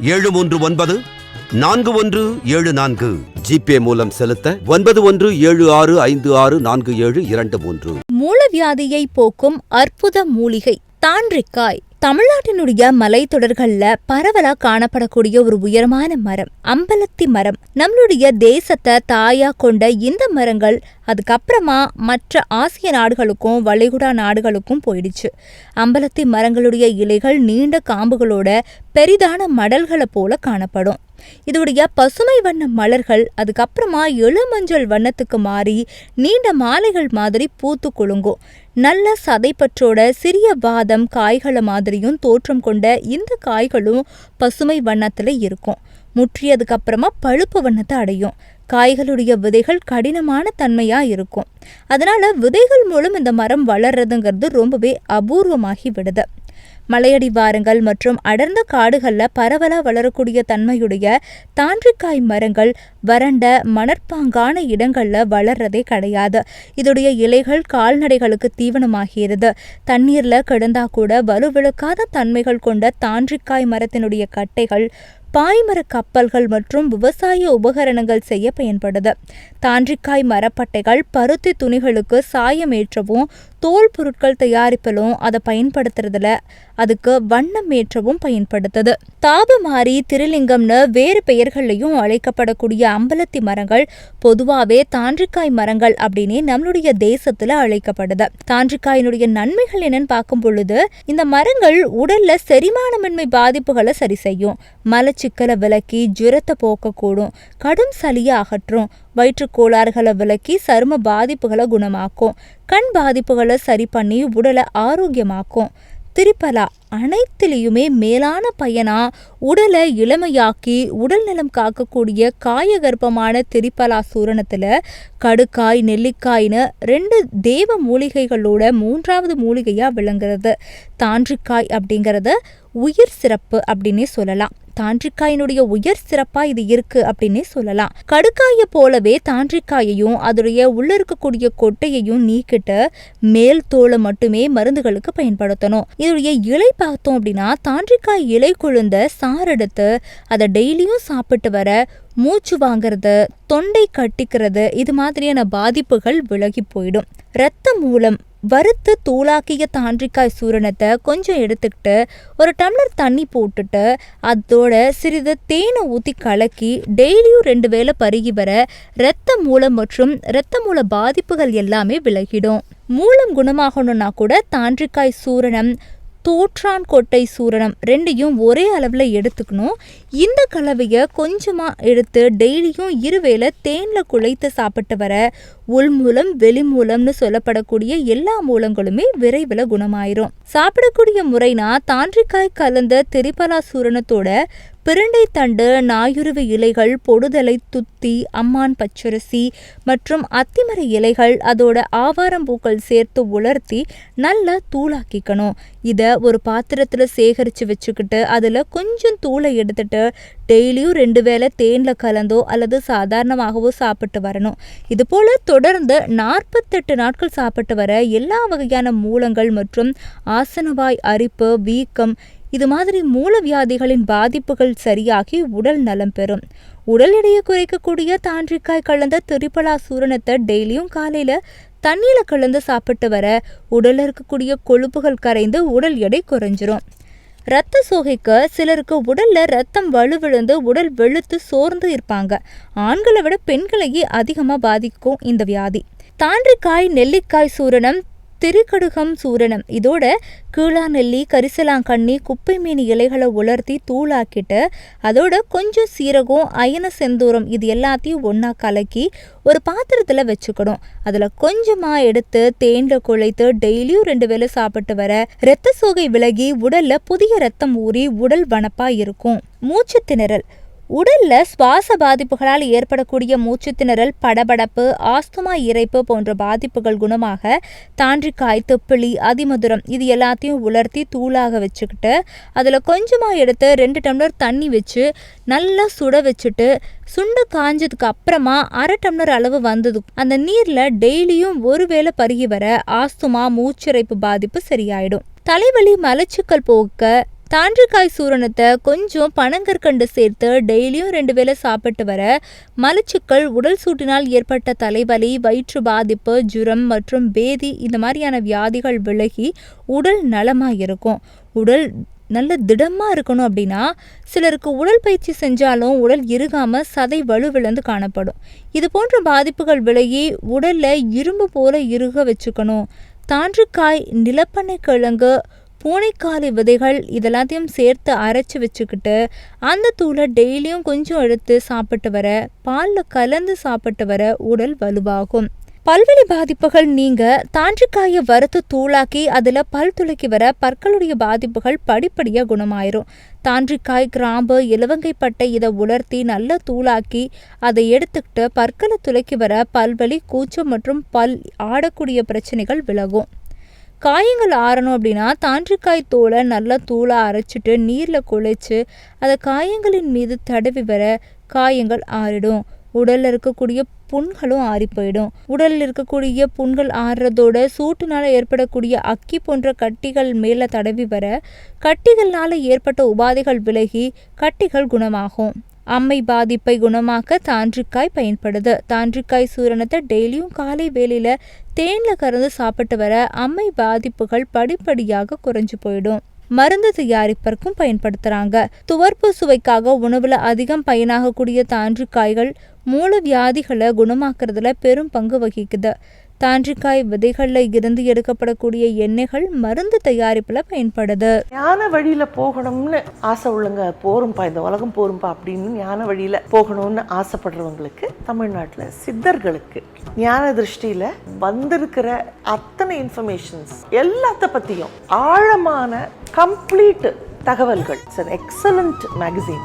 ஏழு மூன்று ஒன்பது நான்கு ஒன்று ஏழு நான்கு. ஜிபே மூலம் செலுத்த ஒன்பது ஒன்று ஏழு ஆறு ஐந்து ஆறு நான்கு ஏழு இரண்டு மூன்று. மூலவியாதியை போக்கும் அற்புத மூலிகை. தாண்டிக்காய். தமிழ்நாட்டினுடைய மலைத்தொடர்கள்ல பரவலா காணப்படக்கூடிய ஒரு உயரமான மரம் அம்பலத்தி மரம். நம்மளுடைய தேசத்தை தாயா கொண்ட இந்த மரங்கள் அதுக்கப்புறமா மற்ற ஆசிய நாடுகளுக்கும் வளைகுடா நாடுகளுக்கும் போயிடுச்சு. அம்பலத்தி மரங்களுடைய இலைகள் நீண்ட காம்புகளோட பெரிதான மடல்களை போல காணப்படும். இதோடைய பசுமை வண்ண மலர்கள் அதுக்கப்புறமா இளமஞ்சள் வண்ணத்துக்கு மாறி நீண்ட மாலைகள் மாதிரி பூத்து குலுங்கும் நல்ல சதைப்பற்றோட சிறிய பாதம் காய்களை மாதிரியும் தோற்றம் கொண்ட இந்த காய்களும் பசுமை வண்ணத்தில் இருக்கும். முற்றியதுக்கு அப்புறமா பழுப்பு வண்ணத்தை அடையும். காய்களுடைய விதைகள் கடினமான தன்மையாக இருக்கும். அதனால் விதைகள் மூலம் இந்த மரம் வளர்றதுங்கிறது ரொம்பவே அபூர்வமாகி விடுது. மலையடிவாரங்கள் மற்றும் அடர்ந்த காடுகளில் பரவலாக வளரக்கூடிய தன்மையுடைய தாண்டிக்காய் மரங்கள் வறண்ட மணற்பாங்கான இடங்களில் வளர்றதே கிடையாது. இதோடைய இலைகள் கால்நடைகளுக்கு தீவனமாகிறது தண்ணீரில் கிடந்தா கூட வலுவிழுக்காத தன்மைகள் கொண்ட தாண்டிக்காய் மரத்தினுடைய கட்டைகள் பாய்மர கப்பல்கள் மற்றும் விவசாய உபகரணங்கள் செய்ய பயன்படுது. தாண்டிக்காய் மரப்பட்டைகள் பருத்தி துணிகளுக்கு சாயமேற்றவும் தோல் பொருட்கள் தயாரிப்பிலும் அதை பயன்படுத்துறதுல அதுக்கு வண்ணம் ஏற்றவும் பயன்படுத்துது. தாபமாரி திருலிங்கம்னு வேறு பெயர்கள்லையும் அழைக்கப்படக்கூடிய அம்பலத்தி மரங்கள் பொதுவாகவே தாண்டிக்காய் மரங்கள் அப்படின்னே நம்மளுடைய தேசத்துல அழைக்கப்படுது. தாண்டிக்காயினுடைய நன்மைகள் என்னன்னு பார்க்கும் பொழுது இந்த மரங்கள் உடல்ல செரிமானமின்மை பாதிப்புகளை சரி செய்யும். மலச்சிக்கலை விலக்கி ஜுரத்தை போக்கக்கூடும். கடும் சளியை அகற்றும். வயிற்றுக் கோளாறுகளை விலக்கி சரும பாதிப்புகளை குணமாக்கும். கண் பாதிப்புகளை சரி பண்ணி உடலை ஆரோக்கியமாக்கும். திரிபலா அனைத்திலையுமே மேலான பயனாக உடலை இளமையாக்கி உடல் நலம் காக்கக்கூடிய காயகர்ப்பமான திரிபலா சூரணத்தில் கடுக்காய் நெல்லிக்காய்னு ரெண்டு தேவ மூலிகைகளோட மூன்றாவது மூலிகையாக விளங்குறது. தாண்டிக்காய் அப்படிங்கிறது உயிர் சிறப்பு அப்படின்னே சொல்லலாம். தாண்டிக்காயினுடைய உயர் சிறப்பா இது இருக்கு அப்படின்னே சொல்லலாம். கடுக்காயை போலவே தாண்டிக்காயையும் அதோடைய உள்ள இருக்கக்கூடிய கொட்டையையும் நீக்கிட்டு மேல் தோலை மட்டுமே மருந்துகளுக்கு பயன்படுத்தணும். இதோடைய இலை பார்த்தோம் அப்படின்னா தாண்டிக்காய் இலை கொழுந்த சாரெடுத்து அதை டெய்லியும் சாப்பிட்டு வர மூச்சு வாங்குறது தொண்டை கட்டிக்கிறது இது மாதிரியான பாதிப்புகள் விலகி போயிடும். இரத்த மூலம் வறுத்து தூளாக்கிய தாண்டிக்காய் சூரணத்தை கொஞ்சம் எடுத்துக்கிட்டு ஒரு டம்ளர் தண்ணி போட்டுட்டு அதோட சிறிது தேனை ஊற்றி கலக்கி டெய்லியும் ரெண்டு வேளை பருகி வர இரத்த மூலம் மற்றும் இரத்த மூல பாதிப்புகள் எல்லாமே விலகிடும். மூலம் குணமாகணும்னா கூட தாண்டிக்காய் சூரணம் தோற்றான் கொட்டை சூரணம் ரெண்டையும் ஒரே அளவில் எடுத்துக்கணும். இந்த கலவையை கொஞ்சமாக எடுத்து டெய்லியும் இருவேளை தேனில் குழைத்து சாப்பிட்டு வர உள் மூலம் வெளி மூலம்னு சொல்லப்படக்கூடிய எல்லா மூலங்களுமே விரைவில் குணமாயிரும். சாப்பிடக்கூடிய முறைனா தாண்டிக்காய் கலந்த திரிபலா சூரணத்தோட பிரண்டை தண்டு நாயுருவி இலைகள் பொடுதலை துத்தி அம்மான் பச்சரிசி மற்றும் அத்திமர இலைகள் அதோட ஆவாரம்பூக்கள் சேர்த்து உலர்த்தி நல்லா தூளாக்கிக்கணும். இதை ஒரு பாத்திரத்தில் சேகரித்து வச்சுக்கிட்டு அதில் கொஞ்சம் தூளை எடுத்துட்டு டெய்லியும் ரெண்டு வேளை தேனில் கலந்தோ அல்லது சாதாரணமாகவோ சாப்பிட்டு வரணும். இது போல் தொடர்ந்து நாற்பத்தெட்டு நாட்கள் சாப்பிட்டு வர எல்லா வகையான மூலங்கள் மற்றும் ஆசனவாய் அரிப்பு வீக்கம் இது மாதிரி மூலவியாதிகளின் பாதிப்புகள் சரியாகி உடல் நலம் பெறும். உடல் எடையை குறைக்கக்கூடிய தாண்டிக்காய் கலந்த திரிபலா சூரணத்தை டெய்லியும் காலையில் தண்ணியில் கலந்து சாப்பிட்டு வர உடலில் இருக்கக்கூடிய கொழுப்புகள் கரைந்து உடல் எடை குறைஞ்சிரும். இரத்த சோகைக்கு சிலருக்கு உடல்ல ரத்தம் வலுவிழுந்து உடல் வெளுத்து சோர்ந்து இருப்பாங்க. ஆண்களை விட பெண்களையே அதிகமாக பாதிக்கும் இந்த வியாதி. தாண்டிக்காய் நெல்லிக்காய் சூரணம் திருக்கடுகம் சூரணம். இதோட கீழா நெல்லி கரிசலாங்கண்ணி குப்பை மீன் இலைகளை உலர்த்தி தூளாக்கிட்டு அதோட கொஞ்சம் சீரகம் அயன செந்தூரம் இது எல்லாத்தையும் ஒன்றா கலக்கி ஒரு பாத்திரத்தில் வச்சுக்கணும். அதில் கொஞ்சமாக எடுத்து தேனில் குழைத்து டெய்லியும் ரெண்டு வேளை சாப்பிட்டு வர இரத்த சோகை விலகி உடலில் புதிய ரத்தம் ஊறி உடல் வனப்பாக இருக்கும். மூச்சு திணறல். உடல்ல சுவாச பாதிப்புகளால் ஏற்படக்கூடிய மூச்சுத்திணறல் படபடப்பு ஆஸ்துமா இறைப்பு போன்ற பாதிப்புகள் குணமாக தாண்டிக்காய் தொப்பிளி அதிமதுரம் இது எல்லாத்தையும் உலர்த்தி தூளாக வச்சுக்கிட்டு அதில் கொஞ்சமாக எடுத்து ரெண்டு டம்ளர் தண்ணி வச்சு நல்லா சுட வச்சுட்டு சுண்டு காஞ்சதுக்கு அப்புறமா அரை டம்ளர் அளவு வந்தது. அந்த நீரில் டெய்லியும் ஒருவேளை பருகி வர ஆஸ்துமா மூச்சிறைப்பு பாதிப்பு சரியாயிடும். தலைவலி மலச்சிக்கல் போக்க தாண்டிக்காய் சூரணத்தை கொஞ்சம் பனங்கற்கண்டு சேர்த்து டெய்லியும் ரெண்டு வேளை சாப்பிட்டு வர மலச்சிக்கல் உடல் சூட்டினால் ஏற்பட்ட தலைவலி வயிற்று பாதிப்பு ஜுரம் மற்றும் பேதி இந்த மாதிரியான வியாதிகள் விலகி உடல் நலமாக இருக்கும் உடல் நல்ல திடமாக இருக்கணும் அப்படின்னா சிலருக்கு உடல் பயிற்சி செஞ்சாலும் உடல் இருகாமல் சதை வலுவிழந்து காணப்படும். இது போன்ற பாதிப்புகள் விலகி உடலில் இரும்பு போல இறுக வச்சுக்கணும். தாண்டிக்காய் நிலப்பனை கிழங்கு பூனைக்காலி விதைகள் இதெல்லாத்தையும் சேர்த்து அரைச்சி வச்சுக்கிட்டு அந்த தூளை டெய்லியும் கொஞ்சம் எடுத்து சாப்பிட்டு வர பாலில் கலந்து சாப்பிட்டு வர உடல் வலுவாகும். பல்வழி பாதிப்புகள் நீங்க தாண்டிக்காயை வறுத்து தூளாக்கி அதில் பல் துளக்கி வர பற்களுடைய பாதிப்புகள் படிப்படியாக குணமாயிரும். தாண்டிக்காய் கிராம்பு இலவங்கை பட்டை இதை உலர்த்தி நல்லா தூளாக்கி அதை எடுத்துக்கிட்டு பற்களை துளக்கி வர பல்வலி கூச்சம் மற்றும் பல் ஆடக்கூடிய பிரச்சனைகள் விலகும். காயங்கள் ஆறணும் அப்படின்னா தாண்டிக்காய் தோலை நல்லா தூளாக அரைச்சிட்டு நீரில் குழைச்சு அதை காயங்களின் மீது தடவி வர காயங்கள் ஆறிடும். உடலில் இருக்கக்கூடிய புண்களும் ஆறி போயிடும் உடலில் இருக்கக்கூடிய புண்கள் ஆறுறதோட சூட்டுனால ஏற்படக்கூடிய அக்கி போன்ற கட்டிகள் மேலே தடவி வர கட்டிகள்னால ஏற்பட்ட உபாதைகள் விலகி கட்டிகள் குணமாகும். அம்மை பாதிப்பை குணமாக்க தாண்டிக்காய் பயன்படுது. தாண்டிக்காய் சூரணத்தை டெய்லியும் காலை வேலையில் தேனில் கறந்து சாப்பிட்டு வர அம்மை பாதிப்புகள் படிப்படியாக குறைஞ்சு போயிடும். மருந்து தயாரிப்பதற்கும் பயன்படுத்துறாங்க. துவர்ப்பு சுவைக்காக உணவுல அதிகம் பயனாகக்கூடிய தாண்டிக்காய்கள் மூல வியாதிகளை குணமாக்குறதுல பெரும் பங்கு வகிக்குது. தாண்டிக்காய் விதைகளில் இருந்து எடுக்கப்படக்கூடிய எண்ணெய்கள் மருந்து தயாரிப்பில் பயன்படுது. ஞான வழியில் போகணும்னு ஆசை உள்ளங்க போரும்பா இந்த உலகம் போரும்பா அப்படின்னு ஞான வழியில் போகணும்னு ஆசைப்படுறவங்களுக்கு தமிழ்நாட்டில் சித்தர்களுக்கு ஞான திருஷ்டியில் வந்திருக்கிற அத்தனை இன்ஃபர்மேஷன்ஸ் எல்லாத்த பற்றியும் ஆழமான கம்ப்ளீட் தகவல்கள். It's excellent magazine